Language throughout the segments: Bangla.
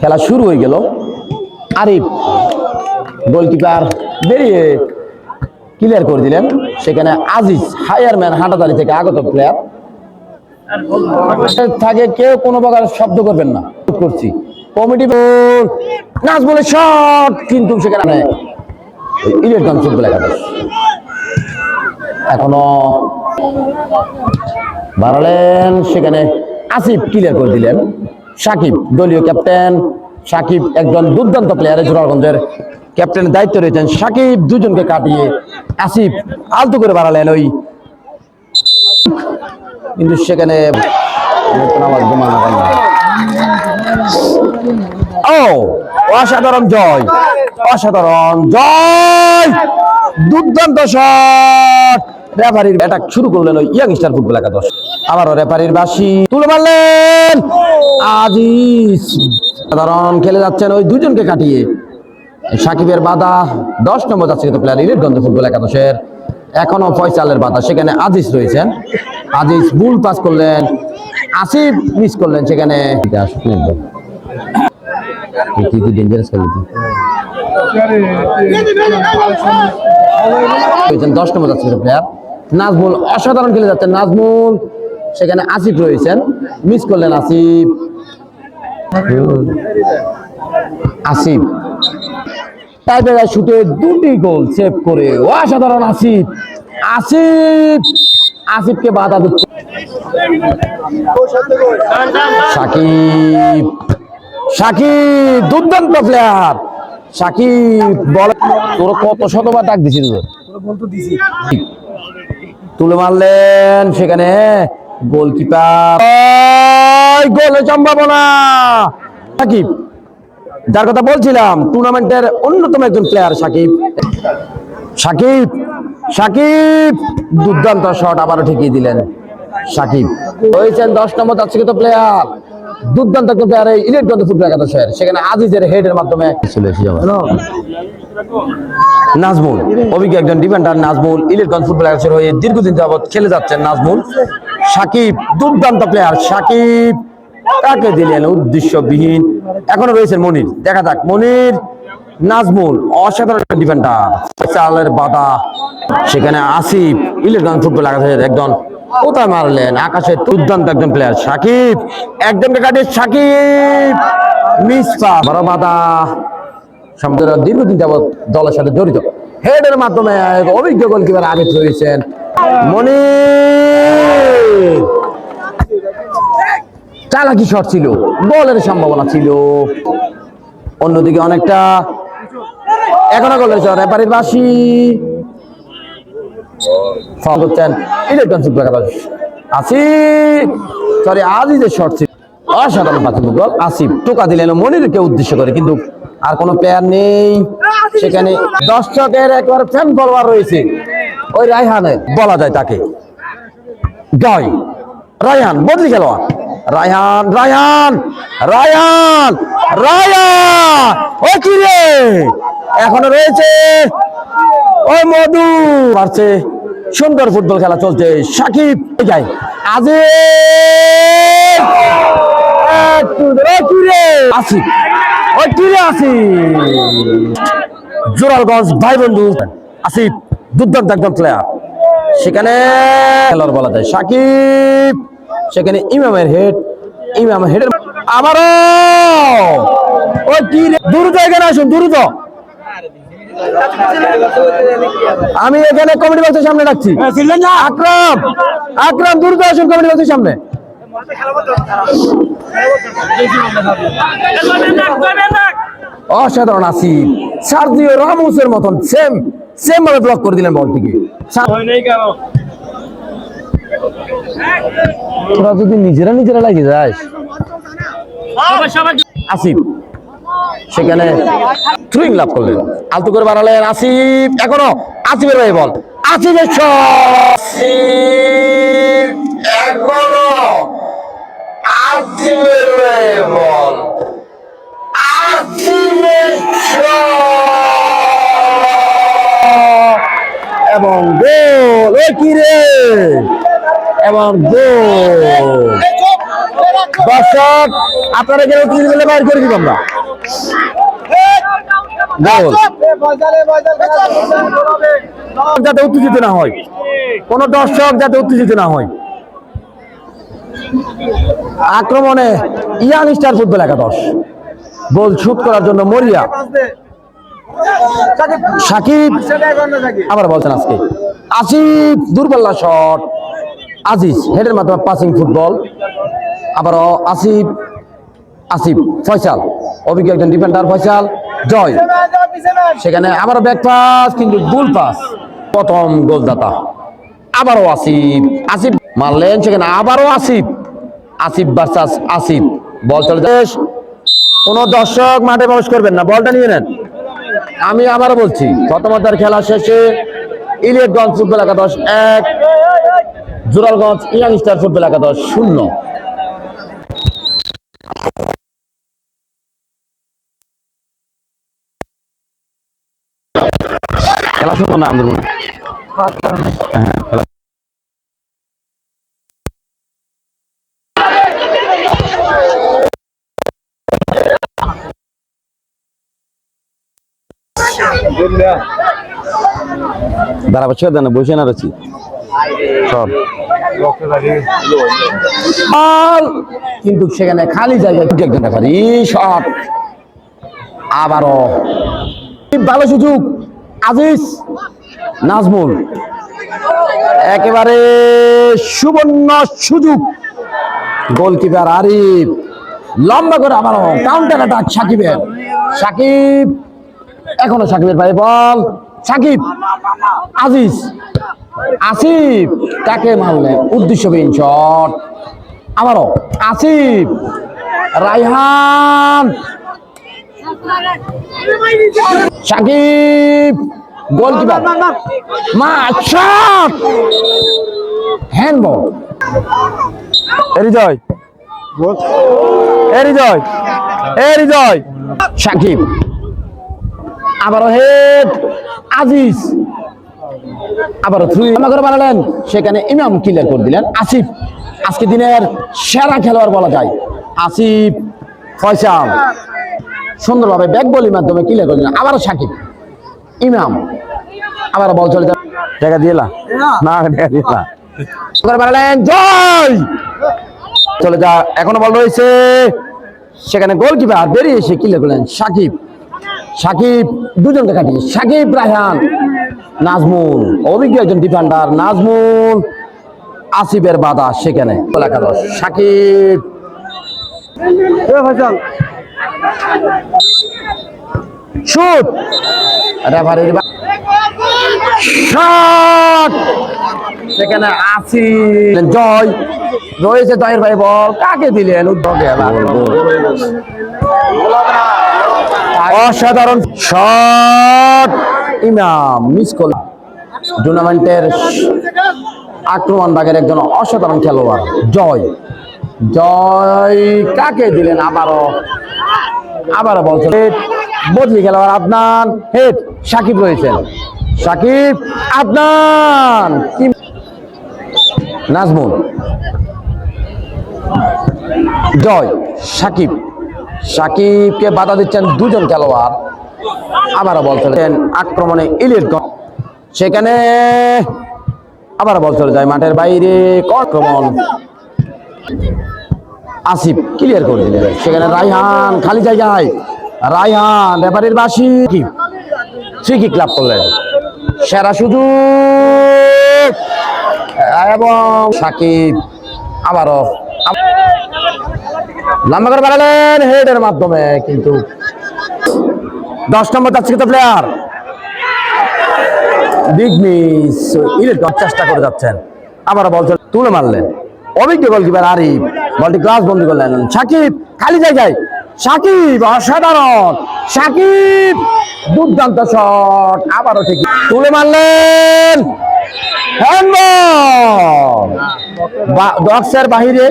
খেলা শুরু হয়ে গেল। আরিফ গোলকিপার বেরিয়ে ক্লিয়ার করে দিলেন। সেখানে আজিজ হায়ারম্যান হাঁটাদারি থেকে আগত প্লেয়ার থাকে কেউ কোনো প্রকার শব্দ করবেন না। করছি। কমিটি নাচ বলে শট কিন্তু সেখানে ইলেকট্রন ফুটবল একাদশ। এখনও বাড়ালেন, সেখানে আসিফ ক্লিয়ার করে দিলেন। সাকিব, দলীয় ক্যাপ্টেন সাকিব একজন দুর্দান্ত প্লেয়ার জোরারগঞ্জের ক্যাপ্টেনের দায়িত্ব রয়েছেন সাকিব দুজনকে কাটিয়ে আসিফ আলতু করে বাড়ালেন ওই কিন্তু সেখানে। ও, অসাধারণ জয় অসাধারণ জয়, দুর্দান্ত শট রেফারির অ্যাটাক শুরু করলেন ওই ইয়াং স্টার ফুটবল একাদশ। আবারও রেফারির বাসি তুলে মারলেন। আজিজ। সাধারণ খেলে যাচ্ছেন ওই দুজনকে কাটিয়ে। সাকিবের বাধা। দশ নম্বর যাচ্ছে কিন্তু প্লেয়ার ইলেটগঞ্জ ফুটবল একাদশের। এখনও ফয়সালের বাধা। সেখানে আজিজ রয়েছেন। আজিজ ভুল পাস করলেন। আসিফ মিস করলেন সেখানে। দশ নম্বর যাচ্ছে প্লেয়ার নাজমুল অসাধারণ খেলে যাচ্ছেন নাজমুল। সেখানে আসিফ রয়েছেন। মিস করলেন আসিফ। আসিফ। টাইপের শুটে দুটি গোল সেভ করে অসাধারণ আসিফ। আসিফ! আসিফকে বাধা দিচ্ছে। সাকিব। সাকিব দুর্দান্ত প্লেয়ার সাকিব বল তোর কত শতবার ডাক দিছি। তোর তুলে মারলেন সেখানে গোলকিপার। গোলের সম্ভাবনা। সাকিব যার কথা বলছিলাম টুর্নামেন্টের অন্যতম একজন প্লেয়ার সাকিব। সাকিব সাকিব দুর্দান্ত শট আবারও ঠিকিয়ে দিলেন সাকিব। হয়েছেন দশ নম্বর যাচ্ছে কিন্তু প্লেয়ার দুর্দান্ত একজন প্লেয়ার এই ইলেকট্রন ফুটবল একাদশের সেখানে আজিজের হেডের মাধ্যমে। চলে এসে যাবে নাজমুল, অভিজ্ঞ একজন ডিফেন্ডার নাজমুল ইলেকট্রন ফুটবল একাদশের হয়ে দীর্ঘদিন যাবত খেলে যাচ্ছেন নাজমুল। সাকিব, দুর্দান্ত প্লেয়ার সাকিব তাকে দিলেন উদ্দেশ্যবিহীন। এখনও রয়েছেন মনির, দেখা যাক। মনির, নাজমুল, অসাধারণ ডিফেন্ডার চালের বাধা। সেখানে আসিফ ইলেকট্রন ফুটবল একাদশের একজন কোথায় মারলেন, আকাশে দুর্দান্ত একজন প্লেয়ার সাকিব। একজনকে কাটিয়ে সাকিব। মিস পা বড় বাধা। দীর্ঘদিন যাবৎ দলের সাথে জড়িত। হেডের মাধ্যমে অভিজ্ঞ গোলকিপার আগে রয়েছেন মনির। চালাকি শট ছিল, বলের সম্ভাবনা ছিল। অন্যদিকে অনেকটা এখনও গোলের শট রেপারির বাসি। ফল করছেন ইলেকট্রন আসিফ সরি আজিজের শট ছিল। অসাধারণ আসিফ টোকা দিলেন মনিরকে উদ্দেশ্য করে, কিন্তু আর কোনো প্লেয়ার নেই। সেখানে দর্শকের একবার ফ্যান ফলোয়ার রয়েছে। ওই রায়হানের বলা যায় তাকে। জয়। রায়হান, বদলি খেলোয়াড়। রায়হান রায়হান রায়হান রায়হান। ও কি রে? এখনও রয়েছে। ও মধু। পারছে। সুন্দর ফুটবল খেলা চলছে। সাকিব যাই আজি আসি। ওই তীরে আসি জোরালগঞ্জ ভাই বন্ধু আসিফ দুর্দান্ত একজন প্লেয়ার সেখানে খেলোয়াড় বলা যায় সাকিব সেখানে ইমামের হেড ইমামের হেডের আবারও ওই কি দ্রুত এখানে আসুন দ্রুত আমি এখানে কমিটি বক্সের সামনে রাখছি। আকরাম আকরাম দ্রুত আসুন কমিটি বক্সের সামনে। অসাধারণ আসিফ সার্জিও রামোসের মতন সেম সেম ভাবে ব্লক করে দিলেন বলটিকে। তোরা যদি নিজেরা নিজেরা লাগে যাস। আসিফ সেখানে থ্রুইং লাভ করলেন। আলতু করে বাড়ালেন আসিফ। এখনও আসিফের ভাই বল। আসিফের এবং দর্শক, আপনারা গেলে উত্তেজিত করলে বাইর করে দিব আমরা। গোল। যাতে উত্তেজিত না হয়। কোন দর্শক যাতে উত্তেজিত না হয়। আক্রমণে ইয়াং স্টার ফুটবল একাদশ। গোল শুট করার জন্য মরিয়া। সাকিব, আবার বলছেন আজকে। আসিফ দুর্বল্লা শট। আজিজ হেডের মাধ্যমে পাসিং ফুটবল আবারও আসিফ আসিফ, ফয়সাল, অভিজ্ঞ একজন ডিফেন্ডার ফয়সাল, জয়। সেখানে আবারও ব্যাক পাস কিন্তু গোল পাস প্রথম গোলদাতা। আবারও আসিফ আসিফ মারলেন, সেখানে আবারও আসিফ। আসিফ ভার্সাস আসিফ। বল চলে কোন দর্শক মাঠে প্রবেশ করবেন না। বলটা নিয়ে নেন। আমি আবারও বলছি প্রথমার্ধের খেলা শেষে ইলিয়টগঞ্জ ফুটবল একাদশ এক। জোরালগঞ্জ ইয়াং স্টার ফুটবল একাদশ শূন্য। খেলা- ছেড়ে দেন বসে না রয়েছি সব কিন্তু সেখানে খালি রেফারি। শট। আবারও। ভালো সুযোগ। আজিজ নাজমুল। একেবারে সুবর্ণ সুযোগ। গোলকিপার আরিফ। লম্বা করে আবারও কাউন্টার অ্যাটাক সাকিবের। সাকিব, এখনও সাকিবের পায়ে বল। সাকিব, আজিজ। আসিফ, কাকে মারলেন উদ্দেশ্যহীন শট আবারও আসিফ। রাইহান সাকিব। গোলকিপার। মা, শট! হ্যান্ডবল। সাকিব। আবারও হেড। আজিজ। আবারও থ্রু করে বানালেন। সেখানে ইমাম ক্লিয়ার করে দিলেন। আসিফ আজকে দিনের সেরা খেলোয়াড় বলা যায়। আসিফ ফয়সাল। সুন্দরভাবে ব্যাক বলির মাধ্যমে ক্লিয়ার করে দিলেন। আবারও সাকিব ইমাম। আবার বল চলে যায় টাকা দিয়েলা না। টাকা দিয়েলা করে বানালেন। জয়! চলে যা এখনও বল রয়েছে। সেখানে গোলকিপার বেরিয়ে এসে ক্লিয়ার করলেন সাকিব। সাকিব দুজনকে কাটিয়ে। সাকিব রায়হান। নাজমুল অভিজ্ঞ একজন ডিফেন্ডার নাজমুল আসিফের বাধা সেখানে। একাদশ সাকিব। শুট। রেফারির শট! সেখানে আসি জয়। রয়েছে জয়ের ভাই বল। কাকে দিলেন? উদ্যোগে অসাধারণ শট! ইমাম মিস করল টুর্নামেন্টের আক্রমণ ভাগের একজন অসাধারণ খেলোয়াড়। জয়। জয় কাকে দিলেন আবারও? আবারও বলছেন বদলি খেলোয়াড় আদনান। হেড, সাকিব রয়েছেন। সাকিব, আদনান। নাজমুল। জয়। সাকিব। সাকিবকে বাধা দিচ্ছেন দুজন খেলোয়াড়। আবারও বল চলেছেন আক্রমণে ইলিয়ট গঞ্জ। সেখানে আবার বল চলে যায় মাঠের বাইরে আক্রমণ আসিফ ক্লিয়ার করে দিলেন সেখানে রায়হান, খালি জায়গায়। রায়হান রেফারির বাসি। ফ্রি কিক লাভ করলেন। সেরা সুযোগ। এবং সাকিব আবারও আব- লম্বা করে বাড়ালেন হেডের মাধ্যমে, কিন্তু দশ নম্বর যাচ্ছে কিন্তু প্লেয়ার বিগ মিস ইলেট চেষ্টা করে যাচ্ছেন। আবার বল চলে- তুলে মারলেন। অভিজ্ঞ গোলকিপার আরিফ। বলটি গ্লাস বন্দি করলেন। সাকিব খালি জায়গায়। সাকিব অসাধারণ। সাকিব দুর্দান্ত শট আবারও ঠিক। তুলে মারলেন। বক্সের বাহিরে।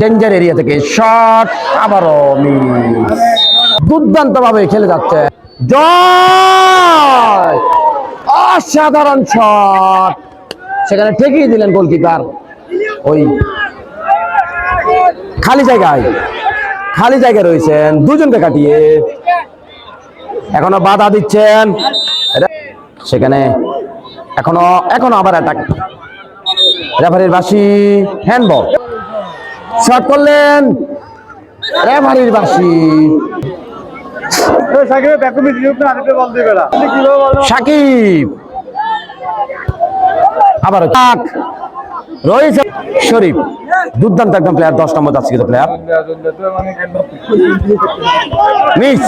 ডেঞ্জার এরিয়া থেকে শট আবারও মিস দুর্দান্ত ভাবে খেলে যাচ্ছে। জয়! অসাধারণ শট সেখানে ঠেকিয়ে দিলেন গোলকিপার ওই খালি জায়গায় খালি জায়গায় রয়েছেন। দুজনকে কাটিয়ে এখনও বাধা দিচ্ছেন। সেখানে এখনও এখনও আবার অ্যাটাক রেফারির বাসি হ্যান্ডবল শট করলেন রেফারির বাসি সাকিব। আবার রয়েছে শরীফ দুর্দান্ত একদম প্লেয়ার দশ নম্বর যাচ্ছে কিন্তু প্লেয়ার মিস।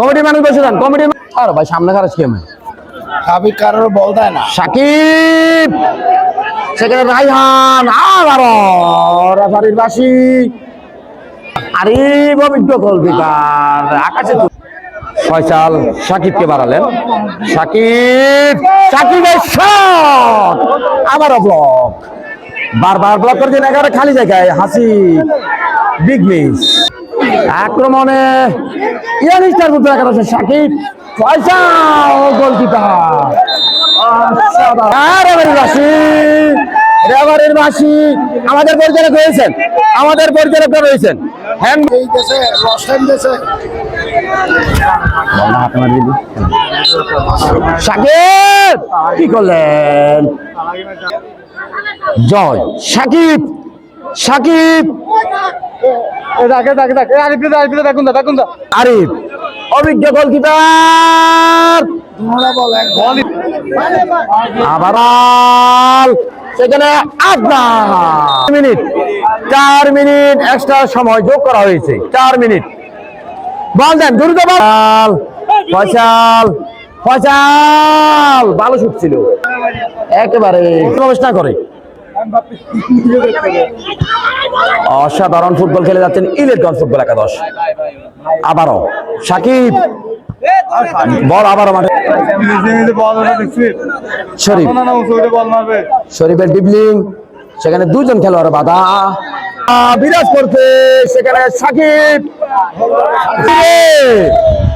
কমিটি মানুষ বসে যান কমিটি আর ভাই সামনে খারাপ কি আমি সাবিক কারোর বল দেয় না। সাকিব! সেখানে রাইহান, আবারও রেফারির বাসি আরে অভিজ্ঞ গোলকিপার, আকাশে ফয়সাল সাকিবকে বাড়ালেন। সাকিব, সাকিবের শট! আবারও ব্লক বারবার ব্লক করেছেন এগারো খালি জায়গায়। হাসি বিগ মিস আক্রমণে ইয়ান স্টার করতে দেখা যাচ্ছে সাকিব। ফয়সাল গোলকিপার রেবারের বাসি রেবারের বাসি আমাদের পরিচালক রয়েছেন আমাদের পরিচালক রয়েছেন দেশে সাকিব কি করলেন জয় সাকিব সাকিব আরিফ অভিজ্ঞ গোলকিপার। আবার সেখানে আপনার মিনিট, চার মিনিট এক্সট্রা সময় যোগ করা হয়েছে। চার মিনিট। বল দেন, দ্রুত বল। ফয়সাল ফয়সাল ভালো শুট ছিল একেবারে প্রবেশ করে। অসাধারণ ফুটবল খেলে যাচ্ছেন ইলেকট্রন ফুটবল একাদশ। আবারও। সাকিব। বল আবারও মাঠে। শরীফ। শরীফের ডিবলিং সেখানে দুজন খেলোয়াড় বাধা। বিরাজ করতে সেখানে সাকিব।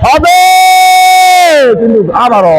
হবে। আবারও।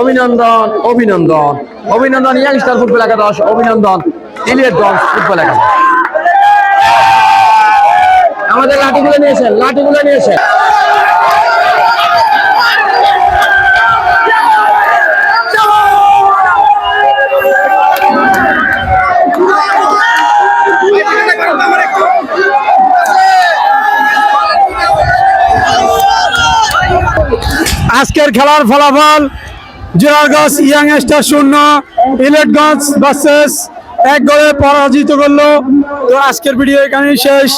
অভিনন্দন অভিনন্দন। অভিনন্দন ইয়াংস্টার ফুটবল একাদশ, অভিনন্দন ইলিয়টগঞ্জ ফুটবল একাদশ। আমাদের লাঠিগুলো নিয়েছেন লাঠিগুলো নিয়েছেন। আজকের খেলার ফলাফল জোরারগঞ্জ ইয়াং স্টার শূন্য, ইলেটগঞ্জ বাসেস এক গোলে পরাজিত করল। তো আজকের ভিডিও এখানেই শেষ।